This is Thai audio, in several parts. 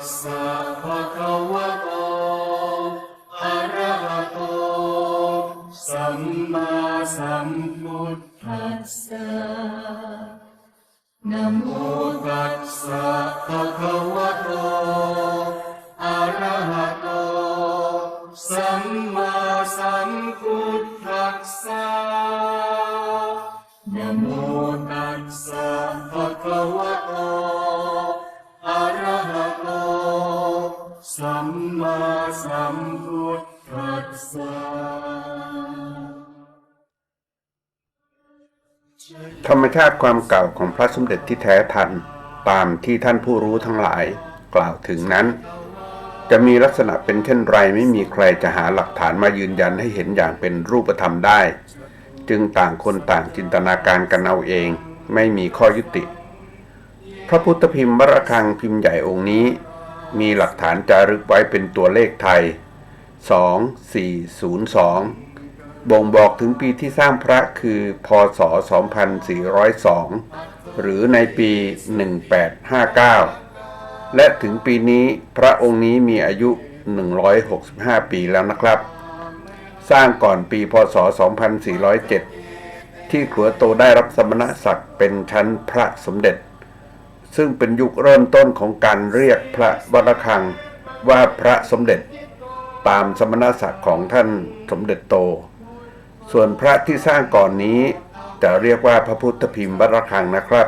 ส สัมพุทธัสสะธรรมชาติความเก่าของพระสมเด็จที่แท้ทันตามที่ท่านผู้รู้ทั้งหลายกล่าวถึงนั้น จะมีลักษณะเป็นเช่นไรไม่มีใครจะหาหลักฐานมายืนยันให้เห็นอย่างเป็นรูปธรรมได้ จึงต่างคนต่างจินตนาการกันเอาเอง ไม่มีข้อยุติ พระพุทธพิมพ์วรคังพิมพ์ใหญ่องค์นี้ มีหลักฐานจารึกไว้เป็นตัวเลขไทย 2402 บ่งบอกถึงปีที่สร้างพระคือพศ 2402 หรือในปี 1859 และถึงปีนี้พระองค์นี้มีอายุ 165 ปีแล้วนะครับ สร้างก่อนปีพศ 2407 ที่ขัวโตได้รับสมณศักดิ์เป็นชั้นพระสมเด็จ ซึ่งเป็นยุคเริ่มต้นของการเรียกพระวรคังว่าพระสมเด็จตามสมณศักดิ์ของท่านสมเด็จโต ส่วนพระที่สร้างก่อนนี้จะเรียกว่าพระพุทธพิมพ์วัดระฆังนะครับ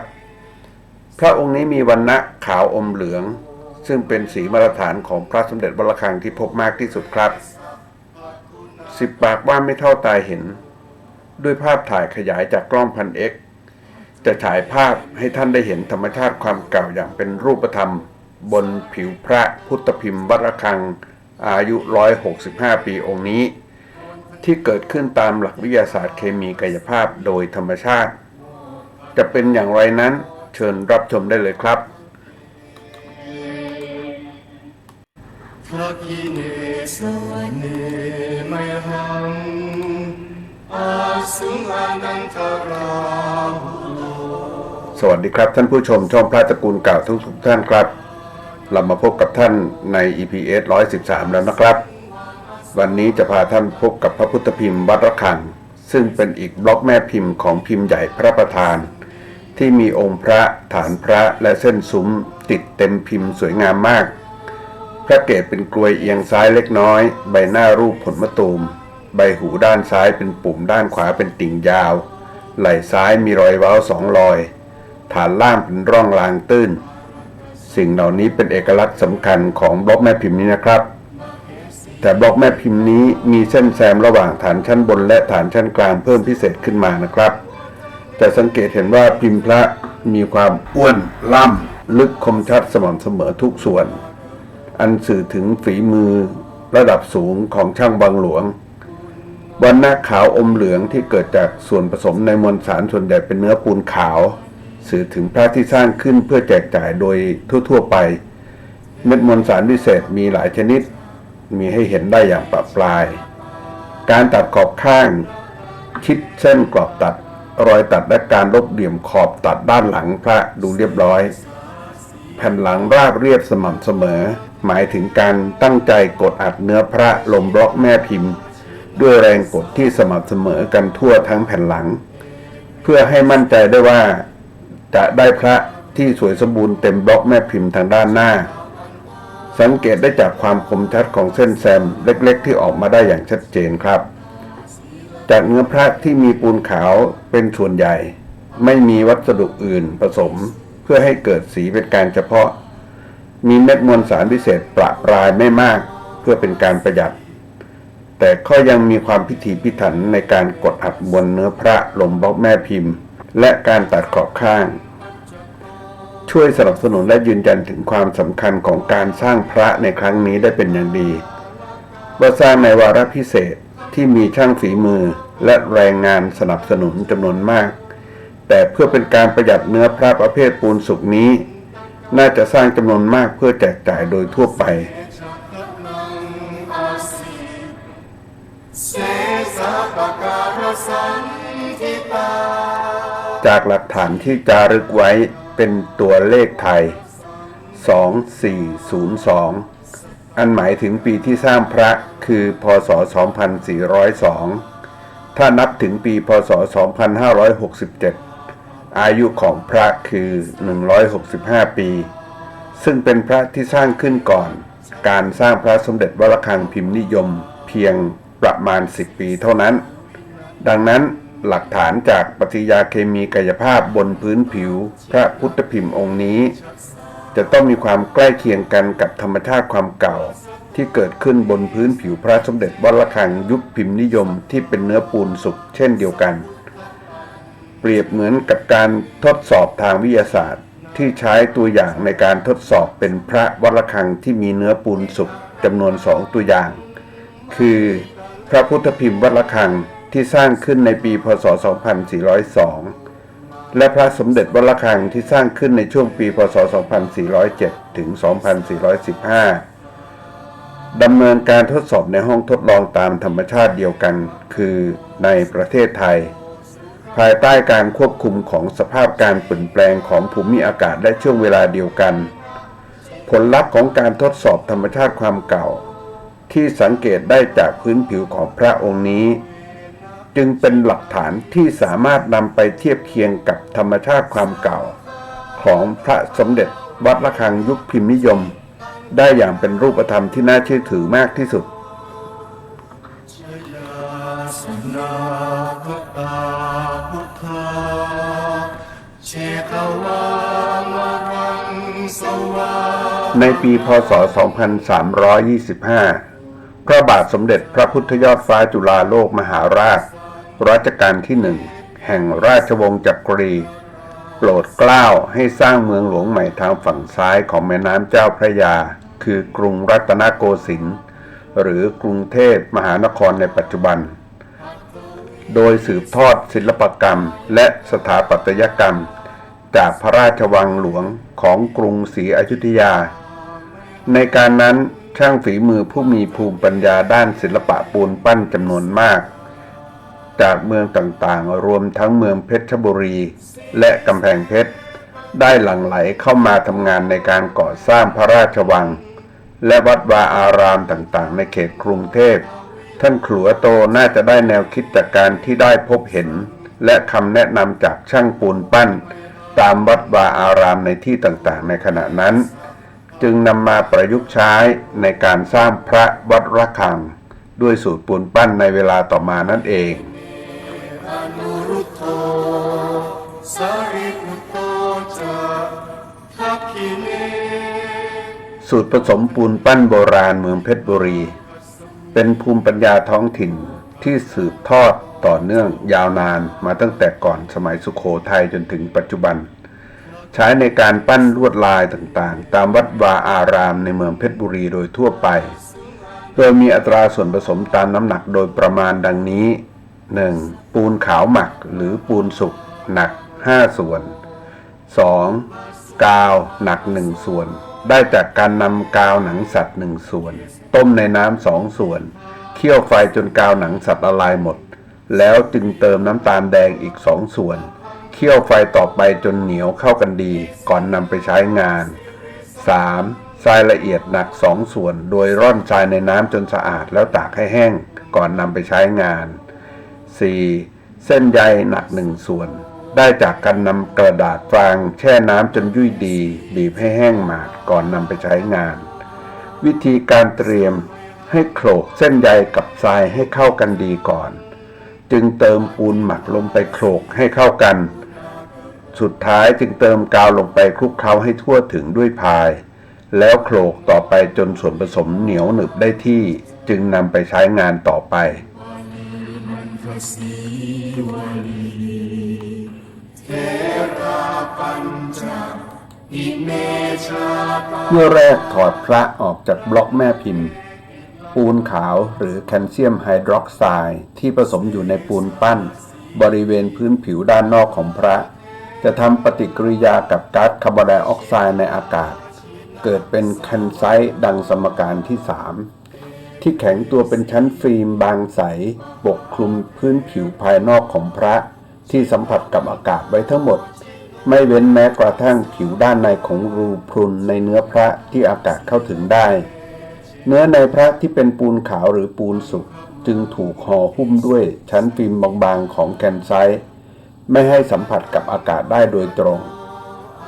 พระองค์นี้มีวันณะขาวอมเหลือง ซึ่งเป็นสีมาตรฐานของพระสมเด็จวัดระฆังที่พบมากที่สุดครับสิบปากว่าไม่เท่าตาเห็น ด้วยภาพถ่ายขยายจากกล้องพันเอ็ก จะฉายภาพให้ท่านได้เห็นธรรมชาติความเก่าอย่างเป็นรูปธรรม บนผิวพระพุทธพิมพ์วัดระฆัง อายุ 165 ปีองค์นี้ ที่เกิดขึ้นตามหลักวิทยาศาสตร์เคมีกายภาพโดยธรรมชาติ จะเป็นอย่างไรนั้นเชิญรับชมได้เลยครับพระกิเนสวเนมหังอาสุอานันทราหุโล สวัสดีครับท่านผู้ชมช่องพระตระกูลเก่าทุกทุกท่านครับ เรามาพบกับท่านใน EPS 113 แล้วนะครับ วันนี้จะพาท่านพบกับพระพุทธพิมพ์วัดระฆังซึ่งเป็นอีกบล็อกแม่พิมพ์ของพิมพ์ใหญ่พระประธาน ที่มีองค์พระฐานพระและเส้นซุ้มติดเต็มพิมพ์สวยงามมาก พระเกศเป็นกลวยเอียงซ้ายเล็กน้อย ใบหน้ารูปผลมะตูม ใบหูด้านซ้ายเป็นปุ่มด้านขวาเป็นติ่งยาว ไหล่ซ้ายมีรอยเว้าสองรอย ฐานล่างเป็นร่องรางตื้น สิ่งเหล่านี้เป็นเอกลักษณ์สำคัญของบล็อกแม่พิมพ์นี้นะครับ แต่บล็อกแม่พิมพ์นี้มีเส้นแซมระหว่างฐานชั้นบนและฐานชั้นกลางเพิ่มพิเศษขึ้นมานะครับแต่สังเกตเห็นว่าพิมพ์พระมีความอ้วนล่ำลึกคมชัดสม่ำเสมอทุกส่วน อันสื่อถึงฝีมือระดับสูงของช่างบางหลวงวันหน้าขาวอมเหลืองที่เกิดจากส่วนผสมในมวลสารส่วนใหญ่เป็นเนื้อปูนขาว สื่อถึงพระที่สร้างขึ้นเพื่อแจกจ่ายโดยทั่ว ๆ ไป เม็ดมวลสารพิเศษมีหลายชนิด มีให้เห็นได้อย่างปรับปลาย การตัดขอบข้าง ชิดเส้นกรอบตัด รอยตัดและการลบเหลี่ยมขอบตัดด้านหลังพระดูเรียบร้อย แผ่นหลังราบเรียบสม่ำเสมอ หมายถึงการตั้งใจกดอัดเนื้อพระลงบล็อกแม่พิมพ์ด้วยแรงกดที่สม่ำเสมอกันทั่วทั้งแผ่นหลัง เพื่อให้มั่นใจได้ว่า จะได้พระที่สวยสมบูรณ์เต็มบล็อกแม่พิมพ์ทางด้านหน้า สังเกตได้จากความคมชัดของเส้นแซมเล็กๆ ที่ออกมาได้อย่างชัดเจนครับ จากเนื้อพระที่มีปูนขาวเป็นส่วนใหญ่ ไม่มีวัสดุอื่นผสม เพื่อให้เกิดสีเป็นการเฉพาะ มีเม็ดมวลสารพิเศษประปรายไม่มาก เพื่อเป็นการประหยัด แต่ก็ยังมีความพิถีพิถันในการกดอัดบนเนื้อพระลงบล็อกแม่พิมพ์ และการตัดขอบข้าง ช่วยสนับสนุนและยืนยันถึงความสำคัญของการสร้างพระในครั้งนี้ได้เป็นอย่างดี ว่าสร้างในวาระพิเศษที่มีช่างฝีมือและแรงงานสนับสนุนจำนวนมาก แต่เพื่อเป็นการประหยัดเนื้อพระประเภทปูนสุกนี้ น่าจะสร้างจำนวนมากเพื่อแจกจ่ายโดยทั่วไปจากหลักฐานที่จารึกไว้ เป็นตัวเลขไทย 2402 อันหมายถึงปีที่สร้างพระคือพศ 2402 ถ้านับถึงปีพศ 2567 อายุของพระคือ 165 ปี ซึ่งเป็นพระที่สร้างขึ้นก่อน การสร้างพระสมเด็จวรคังพิมพ์นิยมเพียงประมาณ 10 ปีเท่านั้น ดังนั้น หลักฐานจากปฏิกยาเคมีกายภาพบนพื้นผิว พระพุทธพิมพ์องค์นี้ จะต้องมีความใกล้เคียงกันกับธรรมชาติความเก่า ที่เกิดขึ้นบนพื้นผิวพระสมเด็จวัดระฆังยุคพิมพ์นิยมที่เป็นเนื้อปูนสุกเช่นเดียวกัน เปรียบเหมือนกับการทดสอบทางวิทยาศาสตร์ ที่ใช้ตัวอย่างในการทดสอบเป็นพระวัดระฆังที่มีเนื้อปูนสุกจำนวนสองตัวอย่าง คือ พระพุทธพิมพ์วัดระฆัง ที่สร้างขึ้นในปีพศ 2402 และพระสมเด็จวัดระฆังที่สร้างขึ้นในช่วงปีพศ 2407 ถึง 2415 ดำเนินการทดสอบในห้องทดลองตามธรรมชาติเดียวกัน คือในประเทศไทย ภายใต้การควบคุมของสภาพการเปลี่ยนแปลงของภูมิอากาศและช่วงเวลาเดียวกัน ผลลัพธ์ของการทดสอบธรรมชาติความเก่า ที่สังเกตได้จากพื้นผิวของพระองค์นี้ จึงเป็นหลักฐานที่สามารถนำไปเทียบเคียงกับธรรมชาติความเก่า ของพระสมเด็จวัดระฆังยุคพิมพ์นิยม ได้อย่างเป็นรูปธรรมที่น่าเชื่อถือมากที่สุดในปีพศ 2325 พระบาทสมเด็จพระพุทธยอดฟ้าจุฬาโลกมหาราช รัชกาลที่หนึ่งแห่งราชวงศ์จักรี โปรดเกล้าให้สร้างเมืองหลวงใหม่ทางฝั่งซ้ายของแม่น้ำเจ้าพระยา คือกรุงรัตนโกสินทร์หรือกรุงเทพมหานครในปัจจุบัน โดยสืบทอดศิลปกรรมและสถาปัตยกรรม จากพระราชวังหลวงของกรุงศรีอยุธยา ในการนั้นช่างฝีมือผู้มีภูมิปัญญาด้านศิลปะปูนปั้นจำนวนมาก จากเมืองต่างๆ รวมทั้งเมืองเพชรบุรี และกำแพงเพชร ได้หลั่งไหลเข้ามาทำงานในการก่อสร้างพระราชวัง และวัดวาอารามต่างๆ ในเขตกรุงเทพ ท่านขลัวโตน่าจะได้แนวคิดจากการที่ได้พบเห็น และคำแนะนำจากช่างปูนปั้น ตามวัดวาอารามในที่ต่างๆ ในขณะนั้น จึงนำมาประยุกต์ใช้ในการสร้างพระวัดระฆังด้วยสูตรปูนปั้นในเวลาต่อมานั่นเอง อนุรุโธสาริปุตโตจะทักขิเนสูตรผสมปูนปั้นโบราณเมืองเพชรบุรี เป็นภูมิปัญญาท้องถิ่นที่สืบทอดต่อเนื่องยาวนานมาตั้งแต่ก่อนสมัยสุขโขทัยจนถึงปัจจุบัน ใช้ในการปั้นลวดลายต่างๆ ตามวัดวาอารามในเมืองเพชรบุรีโดยทั่วไป โดยมีอัตราส่วนผสมตามน้ำหนักโดยประมาณดังนี้ 1. ปูนขาวหมักหรือปูนสุกหนัก 5 ส่วน 2. กาวหนัก 1 ส่วน ได้จากการนำกาวหนังสัตว์ 1 ส่วน ต้มในน้ำสองส่วน เคี่ยวไฟจนกาวหนังสัตว์ละลายหมด แล้วจึงเติมน้ำตาลแดงอีกสองส่วน เคี่ยวไฟต่อไปจนเหนียวเข้ากันดี ก่อนนำไปใช้งาน 3. ทรายละเอียดหนักสองส่วน โดยร่อนทรายในน้ำจนสะอาดแล้วตากให้แห้ง ก่อนนำไปใช้งาน 4. เส้นใยหนักหนึ่งส่วน ได้จากการนำกระดาษฟางแช่น้ำจนยุ่ยดี บีบให้แห้งหมาดก่อนนำไปใช้งาน วิธีการเตรียมให้โขลกเส้นใยกับทรายให้เข้ากันดีก่อน จึงเติมปูนหมักลงไปโขลกให้เข้ากัน สุดท้ายจึงเติมกาวลงไปคลุกเคล้าให้ทั่วถึงด้วยพาย แล้วโขลกต่อไปจนส่วนผสมเหนียวหนึบได้ที่จึงนำไปใช้งานต่อไป สีวลีเทราปัญจอิเมชาเมื่อแรกถอดพระออกจากบล็อกแม่พิมพ์ ปูนขาวหรือแคลเซียมไฮดรอกไซด์ที่ผสมอยู่ในปูนปั้น บริเวณพื้นผิวด้านนอกของพระ จะทำปฏิกิริยากับก๊าซคาร์บอนไดออกไซด์ในอากาศ เกิดเป็นแคนไซต์ดังสมการที่ 3 ที่แข็งตัวเป็นชั้นฟิล์มบางใส ปกคลุมพื้นผิวภายนอกของพระที่สัมผัสกับอากาศไว้ทั้งหมด ไม่เว้นแม้กระทั่งผิวด้านในของรูพรุนในเนื้อพระที่อากาศเข้าถึงได้ เนื้อในพระที่เป็นปูนขาวหรือปูนสุกจึงถูกห่อหุ้มด้วยชั้นฟิล์มบางๆของแคนไซต์ไม่ให้สัมผัสกับอากาศได้โดยตรง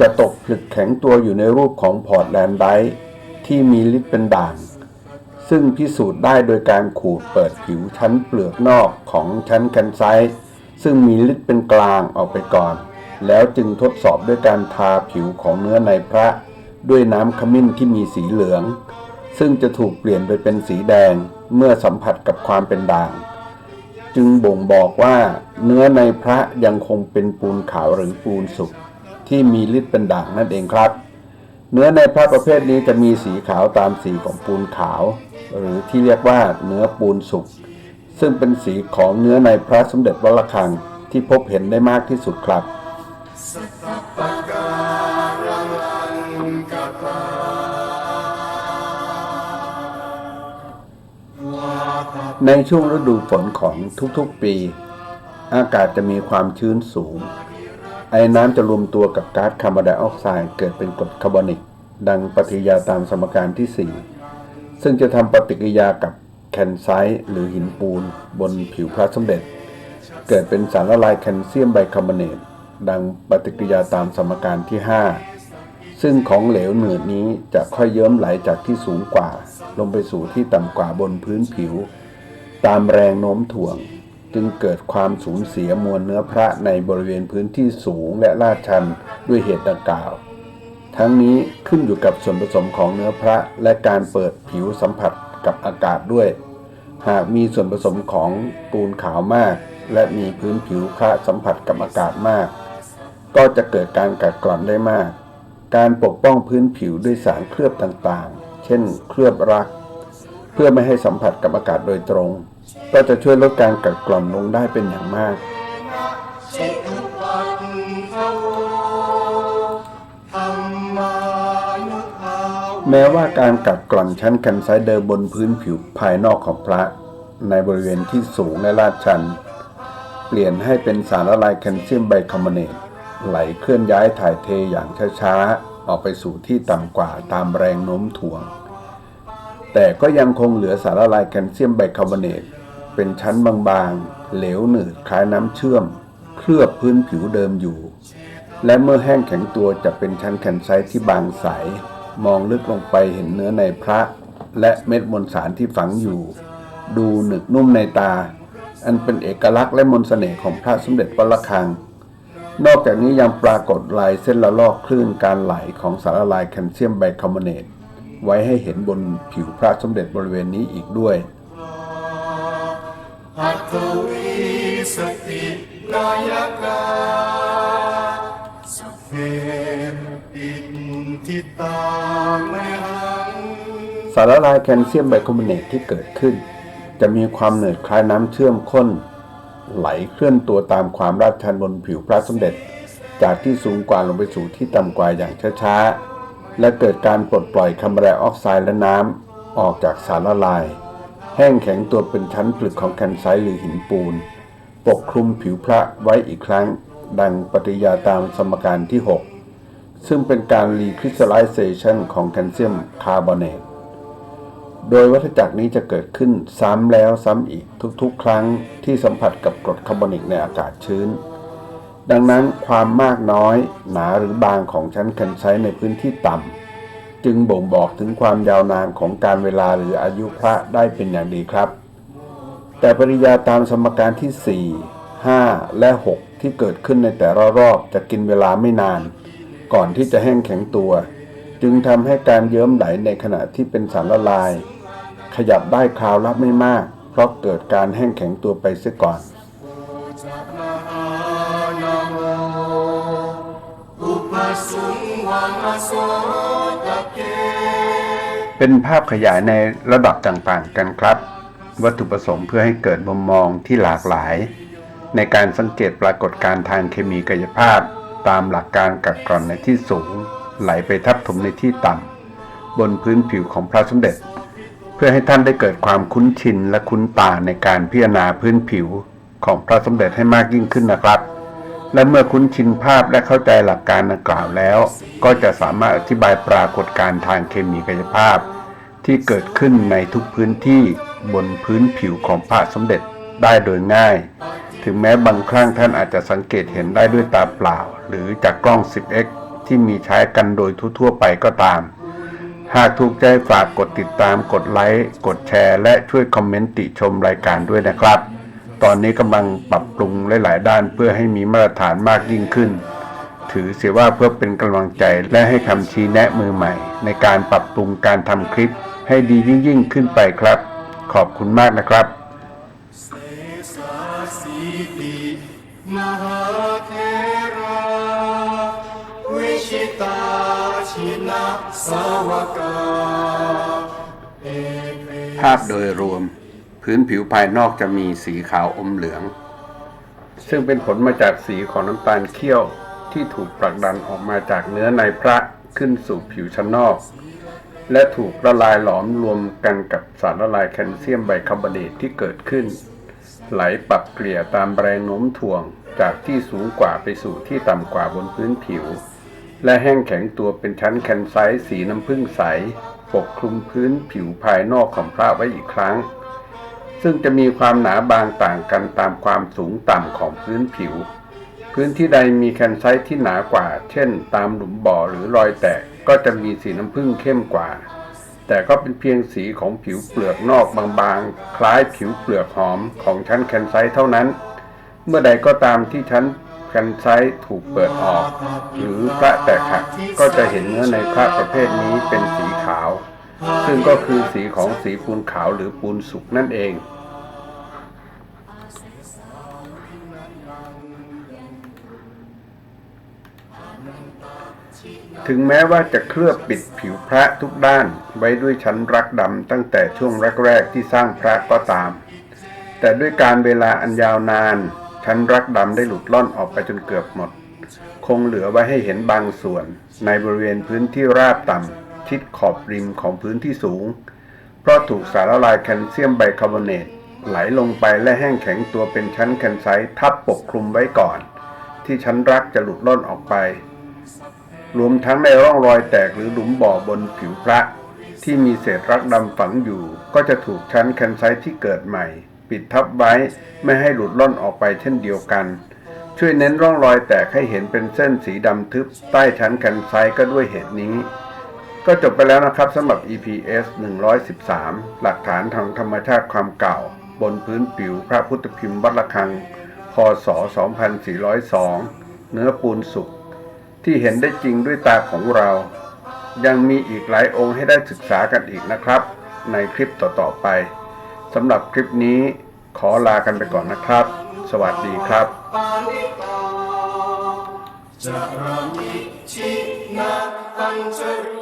จะตกผลึกแข็งตัวอยู่ในรูปของพอร์ตแลนด์ไดที่มีฤทธิ์เป็นด่าง ซึ่งพิสูจน์ได้โดยการขูดเปิดผิวชั้นเปลือกนอกของชั้นแคนไซตซึ่งมีฤทธิ์เป็นกลางออกไปก่อน แล้วจึงทดสอบด้วยการทาผิวของเนื้อในพระ ด้วยน้ำขมิ้นที่มีสีเหลือง ซึ่งจะถูกเปลี่ยนไปเป็นสีแดงเมื่อสัมผัสกับความเป็นด่าง จึงบ่งบอกว่าเนื้อในพระยังคงเป็นปูนขาวหรือปูนสุกที่มีฤทธิ์เป็นด่างนั่นเองครับ เนื้อในพระประเภทนี้จะมีสีขาวตามสีของปูนขาว หรือที่เรียกว่าเนื้อปูนสุก ซึ่งเป็นสีของเนื้อในพระสมเด็จวัดระฆังที่พบเห็นได้มากที่สุดครับในช่วงฤดูฝนของทุกๆปี อากาศจะมีความชื้นสูง ไอ้น้ำจะรวมตัวกับก๊าซคาร์บอนไดออกไซด์เกิดเป็นกรดคาร์บอนิก ดังปฏิกิริยาตามสมการที่ 4 ซึ่งจะทำปฏิกิริยากับแคนไซต์หรือหินปูนบนผิวพระสมเด็จ เกิดเป็นสารละลายแคลเซียมไบคาร์บอเนต ดังปฏิกิริยาตามสมการที่ 5 ซึ่งของเหลวเหนืดนี้จะค่อยเยิ้มไหลจากที่สูงกว่า ลงไปสู่ที่ต่ำกว่าบนพื้นผิว ตามแรงโน้มถ่วง จึงเกิดความสูญเสียมวลเนื้อพระในบริเวณพื้นที่สูงและลาดชันด้วยเหตุดังกล่าว ทั้งนี้ขึ้นอยู่กับส่วนผสมของเนื้อพระและการเปิดผิวสัมผัสกับอากาศด้วย หากมีส่วนผสมของปูนขาวมาก และมีพื้นผิวพระสัมผัสกับอากาศมาก ก็จะเกิดการกัดกร่อนได้มาก การปกป้องพื้นผิวด้วยสารเคลือบต่างๆ เช่น เคลือบรัก เพื่อไม่ให้สัมผัสกับอากาศโดยตรง ก็จะช่วยลดการกัดกร่อนลงได้เป็นอย่างมาก แม้ว่าการกัดกร่อนชั้นแคนไซเดิมบนพื้นผิวภายนอกของพระในบริเวณที่สูงและลาดชัน เปลี่ยนให้เป็นสารละลายแคลเซียมไบคาร์บอเนตไหลเคลื่อนย้ายถ่ายเทอย่างช้าๆ ออกไปสู่ที่ต่ำกว่าตามแรงโน้มถ่วง แต่ก็ยังคงเหลือสารละลายแคลเซียมไบคาร์บอเนตเป็นชั้นบางๆ เหลวหนืดคล้ายน้ำเชื่อม เคลือบพื้นผิวเดิมอยู่ และเมื่อแห้งแข็งตัวจะเป็นชั้นแคนไซต์ที่บางใส มองลึกลงไปเห็นเนื้อในพระ และเม็ดมวลสารที่ฝังอยู่ ดูหนึกนุ่มในตา อันเป็นเอกลักษณ์และมนต์เสน่ห์ของพระสมเด็จวัดระฆัง นอกจากนี้ยังปรากฏลายเส้นละลอกคลื่นการไหลของสารละลายแคลเซียมไบคาร์บอเนตไว้ให้เห็นบนผิวพระสมเด็จบริเวณนี้อีกด้วยหัตวีสตินายกา สารละลายแคลเซียมไบคาร์บอเนตที่เกิดขึ้น จะมีความเหนืดคล้ายน้ำเชื่อมข้น ไหลเคลื่อนตัวตามความลาดชันบนผิวพระสมเด็จ จากที่สูงกว่าลงไปสู่ที่ต่ำกว่าอย่างช้าๆ และเกิดการปลดปล่อยคาร์บอนไดออกไซด์และน้ำออกจากสารละลาย แห้งแข็งตัวเป็นชั้นผลึกของแคนไซต์หรือหินปูน ปกคลุมผิวพระไว้อีกครั้ง ดังปฏิยาตามสมการที่ 6 ซึ่งเป็นการรีคริสตัลไลเซชันของแคลเซียมคาร์บอเนต โดยวัฏจักรนี้จะเกิดขึ้นซ้ำแล้วซ้ำอีกทุกๆ ครั้งที่สัมผัสกับกรดคาร์บอนิกในอากาศชื้น ดังนั้นความมากน้อย หนาหรือบางของชั้นแคนไซต์ในพื้นที่ต่ำจึงบ่งบอกถึงความยาวนานของการเวลาหรืออายุพระได้เป็นอย่างดีครับ แต่ปริยาตามสมการที่ 4 5 และ 6 ที่เกิดขึ้นในแต่ละรอบจะกินเวลาไม่นาน ก่อนที่จะแห้งแข็งตัว จึงทำให้การเยิ้มไหลในขณะที่เป็นสารละลาย ขยับได้คราวละไม่มาก เพราะเกิดการแห้งแข็งตัวไปเสียก่อนเกเป็นภาพขยายในระดับต่างๆกันครับ วัตถุประสงค์เพื่อให้เกิดมุมมองที่หลากหลาย ในการสังเกตปรากฏการณ์ทางเคมีกายภาพ ตามหลักการกัดกร่อนในที่สูง ไหลไปทับถมในที่ต่ำบนพื้นผิวของพระสมเด็จ เพื่อให้ท่านได้เกิดความคุ้นชินและคุ้นตาในการพิจารณาพื้นผิวของพระสมเด็จให้มากยิ่งขึ้นนะครับ และเมื่อคุ้นชินภาพและเข้าใจหลักการดังกล่าวแล้ว ก็จะสามารถอธิบายปรากฏการณ์ทางเคมีกายภาพ ที่เกิดขึ้นในทุกพื้นที่บนพื้นผิวของพระสมเด็จได้โดยง่าย ถึงแม้บางครั้งท่านอาจจะสังเกตเห็นได้ด้วยตาเปล่า หรือจากกล้อง 10x ที่มีใช้กันโดยทั่วๆไปก็ตาม หากถูกใจฝากกดติดตามกดไลค์กดแชร์ และช่วยคอมเมนต์ติชมรายการด้วยนะครับ ตอนนี้กำลังปรับปรุงหลาย ๆ ด้านเพื่อให้มีมาตรฐานมากยิ่งขึ้น ถือเสียว่าเพื่อเป็นกำลังใจและให้คำชี้แนะมือใหม่ ในการปรับปรุงการทำคลิปให้ดียิ่งยิ่งๆขึ้นไปครับ ขอบคุณมากนะครับ มหาเทราวิชิตาชินะสาวกาภาพโดยรวม พื้นผิวภายนอกจะมีสีขาวอมเหลือง ซึ่งเป็นผลมาจากสีของน้ำตาลเคี่ยวที่ถูกผลักดันออกมาจากเนื้อในพระขึ้นสู่ผิวชั้นนอก และถูกละลายหลอมรวมกันกับสารละลายแคลเซียมไบคาร์บอเนตที่เกิดขึ้น ไหลปรับเกลี่ยตามแรงโน้มถ่วง จากที่สูงกว่าไปสู่ที่ต่ำกว่าบนพื้นผิว และแห้งแข็งตัวเป็นชั้นแคนไซต์สีน้ำผึ้งใส ปกคลุมพื้นผิวภายนอกของพระไว้อีกครั้ง ซึ่งจะมีความหนาบางต่างกันตามความสูงต่ำของพื้นผิว พื้นที่ใดมีแคนไซต์ที่หนากว่า เช่น ตามหลุมบ่อหรือรอยแตกก็จะมีสีน้ำผึ้งเข้มกว่า แต่ก็เป็นเพียงสีของผิวเปลือกนอกบางๆ คล้ายผิวเปลือกหอมของชั้นแคนไซต์เท่านั้น เมื่อใดก็ตามที่ชั้นแคนไซต์ถูกเปิดออก หรือพระแตกหักก็จะเห็นเนื้อในพระประเภทนี้เป็นสีขาว ซึ่งก็คือสีของสีปูนขาวหรือปูนสุกนั่นเองถึงแม้ว่าจะเคลือบปิดผิวพระทุกด้านไว้ด้วยชั้นรักดำตั้งแต่ช่วงแรกๆที่สร้างพระก็ตาม แต่ด้วยการเวลาอันยาวนาน ชั้นรักดำได้หลุดล่อนออกไปจนเกือบหมด คงเหลือไว้ให้เห็นบางส่วน ในบริเวณพื้นที่ราบต่ำชิดขอบริมของพื้นที่สูง เพราะถูกสารละลายแคลเซียมไบคาร์บอเนตไหลลงไปและแห้งแข็งตัวเป็นชั้นแคนไซต์ทับปกคลุมไว้ก่อน ที่ชั้นรักจะหลุดล่อนออกไป รวมทั้งในร่องรอยแตกหรือหลุมบ่อบนผิวพระ ที่มีเศษรักดำฝังอยู่ ก็จะถูกชั้นแคนไซต์ที่เกิดใหม่ ปิดทับไว้ไม่ให้หลุดล่อนออกไปเช่นเดียวกัน ช่วยเน้นร่องรอยแตกให้เห็นเป็นเส้นสีดำทึบ ใต้ชั้นแคนไซก็ด้วยเหตุนี้ ก็จบไปแล้วนะครับสำหรับ EPS 113 หลักฐานทางธรรมชาติความเก่า บนพื้นผิวพระพุทธพิมพ์วัดระฆังพศ 2402 เนื้อปูนสุกที่เห็นได้จริงด้วยตาของเรา ยังมีอีกหลายองค์ให้ได้ศึกษากันอีกนะครับ ในคลิปต่อๆไปสำหรับคลิปนี้ ขอลากันไปก่อนนะครับ สวัสดีครับจะรามิชินะปัญจรู